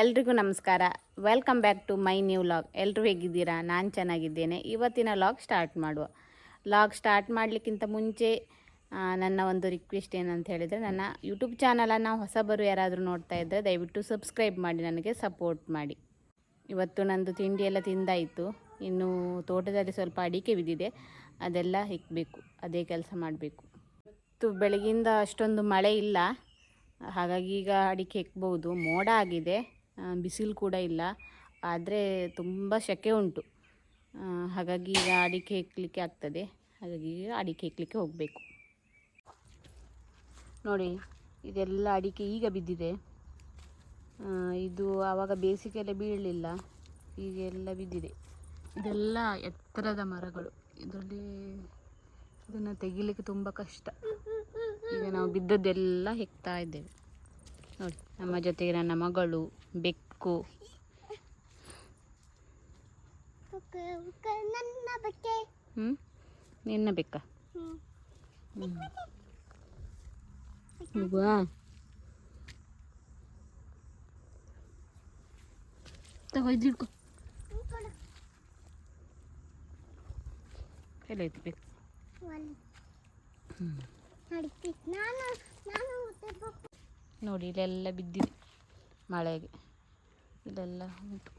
ಎಲ್ರಿಗೂ ನಮಸ್ಕಾರ. Welcome back to my new vlog ಎಲ್ಲರೂ ಹೇಗಿದ್ದೀರಾ? ನಾನು ಚೆನ್ನಾಗಿದ್ದೇನೆ. ಇವತ್ತಿನ ಲಾಗ್ ಸ್ಟಾರ್ಟ್ ಮಾಡುವ. ಲಾಗ್ ಸ್ಟಾರ್ಟ್ ಮಾಡಲಿಕ್ಕಿಂತ ಮುಂಚೆ ನನ್ನ ಒಂದು ರಿಕ್ವೆಸ್ಟ್ ಏನಂತ ಹೇಳಿದರೆ, ನನ್ನ ಯೂಟ್ಯೂಬ್ ಚಾನಲನ್ನು ಹೊಸಬರು ಯಾರಾದರೂ ನೋಡ್ತಾ ಇದ್ದರೆ ದಯವಿಟ್ಟು ಸಬ್ಸ್ಕ್ರೈಬ್ ಮಾಡಿ, ನನಗೆ ಸಪೋರ್ಟ್ ಮಾಡಿ. ಇವತ್ತು ನಂದು ತಿಂಡಿ ಎಲ್ಲ ತಿಂದಾಯಿತು. ಇನ್ನು ತೋಟದಲ್ಲಿ ಸ್ವಲ್ಪ ಅಡಿಕೆ ಬಿದ್ದಿದೆ. ಅದೆಲ್ಲ ಹೆಕ್ಕಬೇಕು ಅದೇ ಕೆಲಸ ಮಾಡಬೇಕು. ಇವತ್ತು ಬೆಳಗಿಂದ ಅಷ್ಟೊಂದು ಮಳೆ ಇಲ್ಲ. ಹಾಗಾಗಿ ಈಗ ಅಡಿಕೆ ಹೆಕ್ಬೋದು ಮೋಡ ಆಗಿದೆ. ಬಿಸಿಲು ಕೂಡ ಇಲ್ಲ. ಆದರೆ ತುಂಬ ಸೆಕೆ ಉಂಟು. ಹಾಗಾಗಿ ಈಗ ಅಡಿಕೆ ಹೆಕ್ಲಿಕ್ಕೆ ಆಗ್ತದೆ. ಹಾಗಾಗಿ ಈಗ ಅಡಿಕೆ ಹೆಕ್ಲಿಕ್ಕೆ ಹೋಗಬೇಕು. ನೋಡಿ, ಇದೆಲ್ಲ ಅಡಿಕೆ ಈಗ ಬಿದ್ದಿದೆ. ಇದು ಆವಾಗ ಬೇಸಿಗೆಲ್ಲ ಬೀಳಲಿಲ್ಲ. ಈಗ ಎಲ್ಲ ಬಿದ್ದಿದೆ. ಇದೆಲ್ಲ ಎತ್ತರದ ಮರಗಳು. ಇದರಲ್ಲಿ ಇದನ್ನು ತೆಗಿಲಿಕ್ಕೆ ತುಂಬ ಕಷ್ಟ. ಈಗ ನಾವು ಬಿದ್ದದ್ದೆಲ್ಲ ಹೆಕ್ತಾ ಇದ್ದೇವೆ. ನೋಡಿ, ನಮ್ಮ ಜೊತೆಗೆ ನನ್ನ ಮಗಳು ಬೆಕ್ಕು. ನನ್ನ ಬಗ್ಗೆ ಹ್ಞೂ ನಿನ್ನ ಬೆಕ್ಕ? ಹ್ಮ್. ಹೋಗುವಾ ತಗೋ, ಇದು ಹಿಡ್ಕೊ. ಎಲ್ಲ ಐತಿ ಬೇಕು ಹ್ಞೂ ನಡಿತಿ ನಾನು ನಾನು ಮತ್ತೆ ಪಪ್ಪ ನೋಡಿ ಇಲ್ಲೆಲ್ಲ ಬಿದ್ದಿದೆ ಮಳೆಗೆ. ಇಲ್ಲೆಲ್ಲ ಉಂಟು.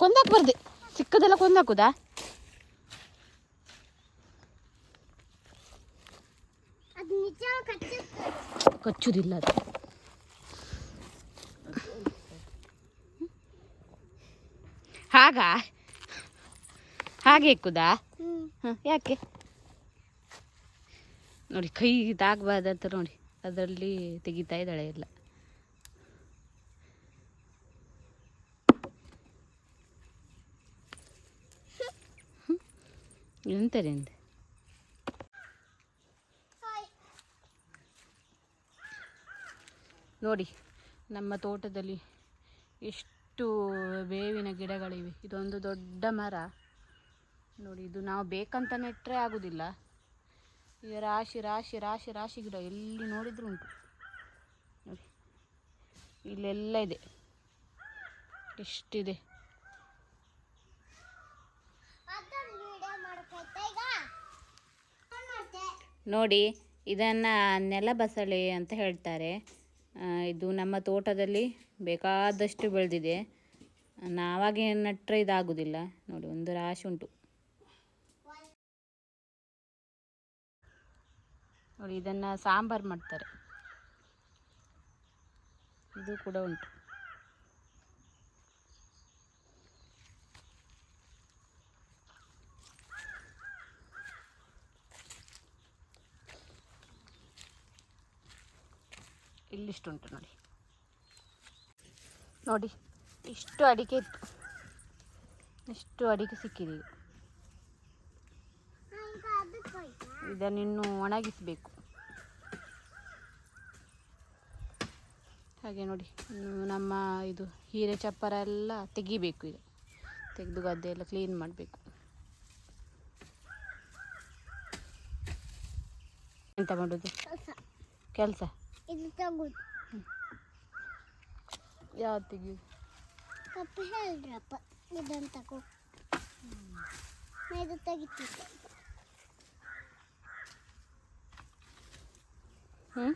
ಕೊಂದಾಕ್ಬಾರ್ದು ಸಿಕ್ಕದೆಲ್ಲ ಕೊಂದಾಕುದಾ? ಕಚ್ಚುದಿಲ್ಲ ಅದು. ಹಾಗ ಹಾಗೆ ಇಕ್ಕುದಾ? ಹ್ಞೂ ಹಾಂ ಯಾಕೆ? ನೋಡಿ ಕೈ ಇದಾಗಬಾರ್ದಂತ ನೋಡಿ ಅದರಲ್ಲಿ ತೆಗಿತಾ ಇದ್ದಾಳೆ ಎಲ್ಲ. ಹಾಯ್. ನೋಡಿ ನಮ್ಮ ತೋಟದಲ್ಲಿ ಎಷ್ಟು ಬೇವಿನ ಗಿಡಗಳಿವೆ. ಇದೊಂದು ದೊಡ್ಡ ಮರ. ನೋಡಿ, ಇದು ನಾವು ಬೇಕಂತ ನೆಟ್ಟರೆ ಆಗೋದಿಲ್ಲ. ಈಗ ರಾಶಿ ರಾಶಿ ರಾಶಿ ರಾಶಿ ಗಿಡ ಎಲ್ಲಿ ನೋಡಿದ್ರು ಉಂಟು. ನೋಡಿ, ಇಲ್ಲೆಲ್ಲ ಇದೆ. ಎಷ್ಟಿದೆ? ನೋಡಿ, ಇದನ್ನು ನೆಲಬಸಳೆ ಅಂತ ಹೇಳ್ತಾರೆ. ಇದು ನಮ್ಮ ತೋಟದಲ್ಲಿ ಬೇಕಾದಷ್ಟು ಬೆಳೆದಿದೆ. ನಾವಾಗೆ ನೆಟ್ಟರೆ ಇದಾಗುವುದಿಲ್ಲ ನೋಡಿ, ಒಂದು ರಾಶಿ ಉಂಟು. ನೋಡಿ, ಇದನ್ನು ಸಾಂಬಾರು ಮಾಡ್ತಾರೆ. ಇದು ಕೂಡ ಉಂಟು. ಇಲ್ಲಿಷ್ಟುಂಟು ನೋಡಿ. ನೋಡಿ ಇಷ್ಟು ಅಡಿಕೆ ಇತ್ತು. ಇಷ್ಟು ಅಡಿಕೆ ಸಿಕ್ಕಿದೆ ಈಗ ಹಾ, ಈಗ ಅದಕ್ಕೆ ಇದನ್ನು ಇನ್ನು ಒಣಗಿಸಬೇಕು. ಹಾಗೆ ನೋಡಿ ನಮ್ಮ ಇದು ಹೀರೆ ಚಪ್ಪರ ಎಲ್ಲ ತೆಗಿಬೇಕು ಈಗ. ತೆಗೆದು ಗದ್ದೆ ಎಲ್ಲ ಕ್ಲೀನ್ ಮಾಡಬೇಕು. ಎಂತ ಮಾಡೋದು? ಕೆಲಸ. ಯಾವ್ದು ಅಪ್ಪ ಪಪ್ಪ ಹೇಳ್ರಪ್ಪ ಇದನ್ನು ತಗೋ. ಇದು ತೆಗಿತಿದ್ದೆ ಹ್ಞೂ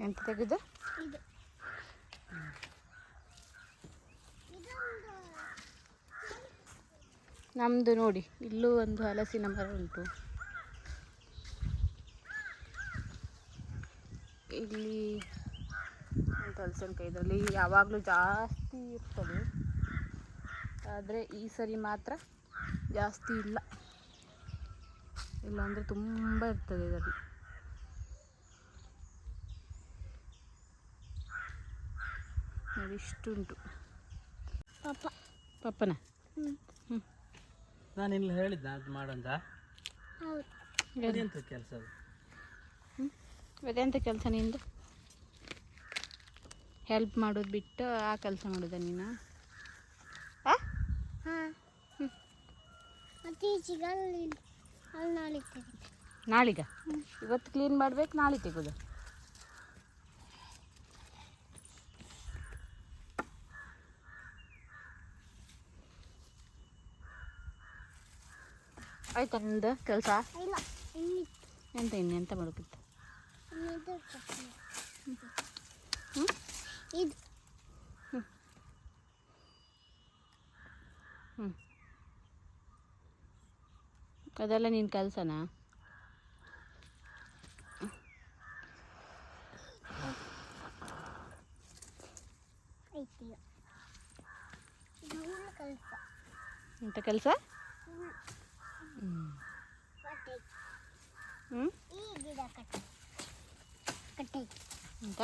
ಎಂತ ತೆಗೆದು ಇದು. ನಮ್ಮದು ನೋಡಿ ಇಲ್ಲೂ ಒಂದು ಹಲಸಿನ ಮರ ಉಂಟು ಇಲ್ಲಿ ಒಂದು ಹಲಸಿನಕಾಯಿ ಇದರಲ್ಲಿ ಯಾವಾಗಲೂ ಜಾಸ್ತಿ ಇರ್ತದೆ. ಆದರೆ ಈ ಸರಿ ಮಾತ್ರ ಜಾಸ್ತಿ ಇಲ್ಲ. ಇಲ್ಲಾಂದರೆ ತುಂಬ ಇರ್ತದೆ ಇದರಲ್ಲಿ. ಇಷ್ಟುಂಟು ಪಪ್ಪ ಪಪ್ಪನ ಹ್ಞೂ ನಾನು ಇಲ್ಲಿ ಹೇಳಿದ್ದೆ ಅದು ಮಾಡೋಂತ. ಹೌದು. ಕೆಲಸ ಅದು? ಅದೆಂತ ಕೆಲಸ ನಿಂದು? ಹೆಲ್ಪ್ ಮಾಡೋದು ಬಿಟ್ಟು ಆ ಕೆಲಸ ಮಾಡೋದ ನೀನು? ನಾಳಿಗ? ಇವತ್ತು ಕ್ಲೀನ್ ಮಾಡ್ಬೇಕು ನಾಳೆ ತೆಗೋದು. ಆಯ್ತಾ ನಿಂದು ಕೆಲಸ? ಎಂತ ಇನ್ನೆಂತ ಮಾಡೋಕಿತ್ತು ಇದು. ಹ್ಞೂ ಅದೆಲ್ಲ ನಿನ್ನ ಕೆಲಸನಾ? ಎಂತ ಕೆಲಸ? ಕಟ್ಟಿ. ಹ್ಞೂ ಈ ಗಿಡ ಕಟ್ಟೆ ಕಟ್ಟೆ ಅಂತ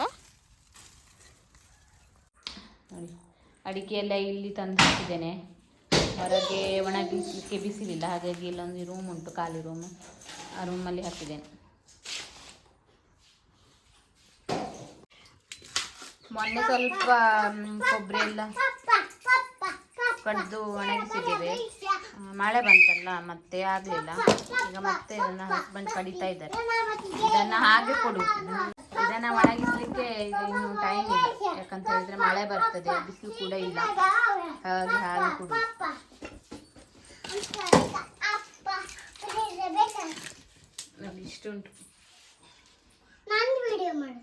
ನೋಡಿ. ಅಡಿಕೆ ಎಲ್ಲ ಇಲ್ಲಿ ತಂದು ಹಾಕಿದ್ದೇನೆ. ಹೊರಗೆ ಒಣಗಿಸಲಿಕ್ಕೆ ಬಿಸಿಲಿಲ್ಲ ಹಾಗಾಗಿ ಇಲ್ಲೊಂದು ರೂಮ್ ಉಂಟು, ಖಾಲಿ ರೂಮ್ ಆ ರೂಮಲ್ಲಿ ಹಾಕಿದ್ದೇನೆ. ಮೊನ್ನೆ ಸ್ವಲ್ಪ ಕೊಬ್ಬರಿ ಎಲ್ಲ ಕಡ್ದು ಒಣಗಿಸಿದ್ದೇವೆ. ಮಳೆ ಬಂತಲ್ಲ, ಮತ್ತೆ ಆಗಲಿಲ್ಲ. ಈಗ ಮತ್ತೆ ನನ್ನ ಹಸ್ಬೆಂಡ್ ಕಡಿತಾ ಇದ್ದಾರೆ. ಇದನ್ನು ಹಾಗೆ ಕೊಡು. ಇದನ್ನ ಒಣಗಿಸ್ಲಿಕ್ಕೆ ಈಗ ಇನ್ನು ಟೈಮ್ ಇಲ್ಲ. ಯಾಕಂತ ಹೇಳಿದ್ರೆ ಮಳೆ ಬರ್ತದೆ ಬಿಸಿಲು ಕೂಡ ಇಲ್ಲ. ಹಾಗೆ ಹಾಲು ಕೂಡ ಇಷ್ಟುಂಟು ನಾನು ವಿಡಿಯೋ ಮಾಡು.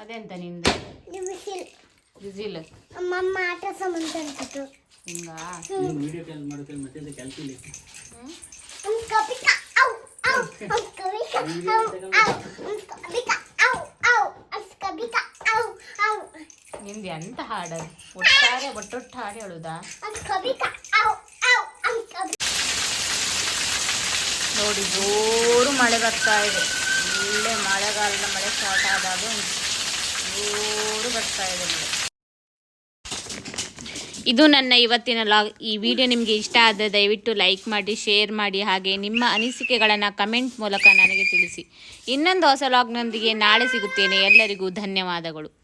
ಅದೆಂತ ನಿಂದು? ಬಿಸಿಲು. ಅಮ್ಮಮ್ಮ ಆಟ ಸಂಬಂಧ ಅನ್ಸಿತ್ತು ಹಿಂಗಾ? ವಿಡಿಯೋ ಕಾಲ್ ಮಾಡೋಕೆ ಮತ್ತೆ ಕೆಲಸ ಇಲ್ಲ. ಹ್ಮ್? Um ಔ au, au, um kapica, au, au, um kapica, au, au, um kapica, au, au, ನಿಂದು ಎಂತ ಹಾಡದು ಒಟ್ಟಾರೆ ಒಟ್ಟೊಟ್ಟು ಹಾಡು ಹೇಳುದಾ um kapica, au, au, um kapica. ನೋಡಿ ಜೋರು ಮಳೆ ಬರ್ತಾ ಇದೆ ಒಳ್ಳೆ ಮಳೆಗಾಲದ ಮಳೆ ಸ್ಟಾರ್ಟ್ ಆದಾಗ ಉಂಟು ಜೋರು ಬರ್ತಾ ಇದೆ ಮಳೆ ಇದು ನನ್ನ ಇವತ್ತಿನ ಲಾಗ್ ಈ ವಿಡಿಯೋ ನಿಮಗೆ ಇಷ್ಟ ಆದರೆ ದಯವಿಟ್ಟು ಲೈಕ್ ಮಾಡಿ ಶೇರ್ ಮಾಡಿ, ಹಾಗೆ ನಿಮ್ಮ ಅನಿಸಿಕೆಗಳನ್ನು ಕಮೆಂಟ್ ಮೂಲಕ ನನಗೆ ತಿಳಿಸಿ. ಇನ್ನೊಂದು ಹೊಸ ಲಾಗ್ನೊಂದಿಗೆ ನಾಳೆ ಸಿಗುತ್ತೇನೆ. ಎಲ್ಲರಿಗೂ ಧನ್ಯವಾದಗಳು.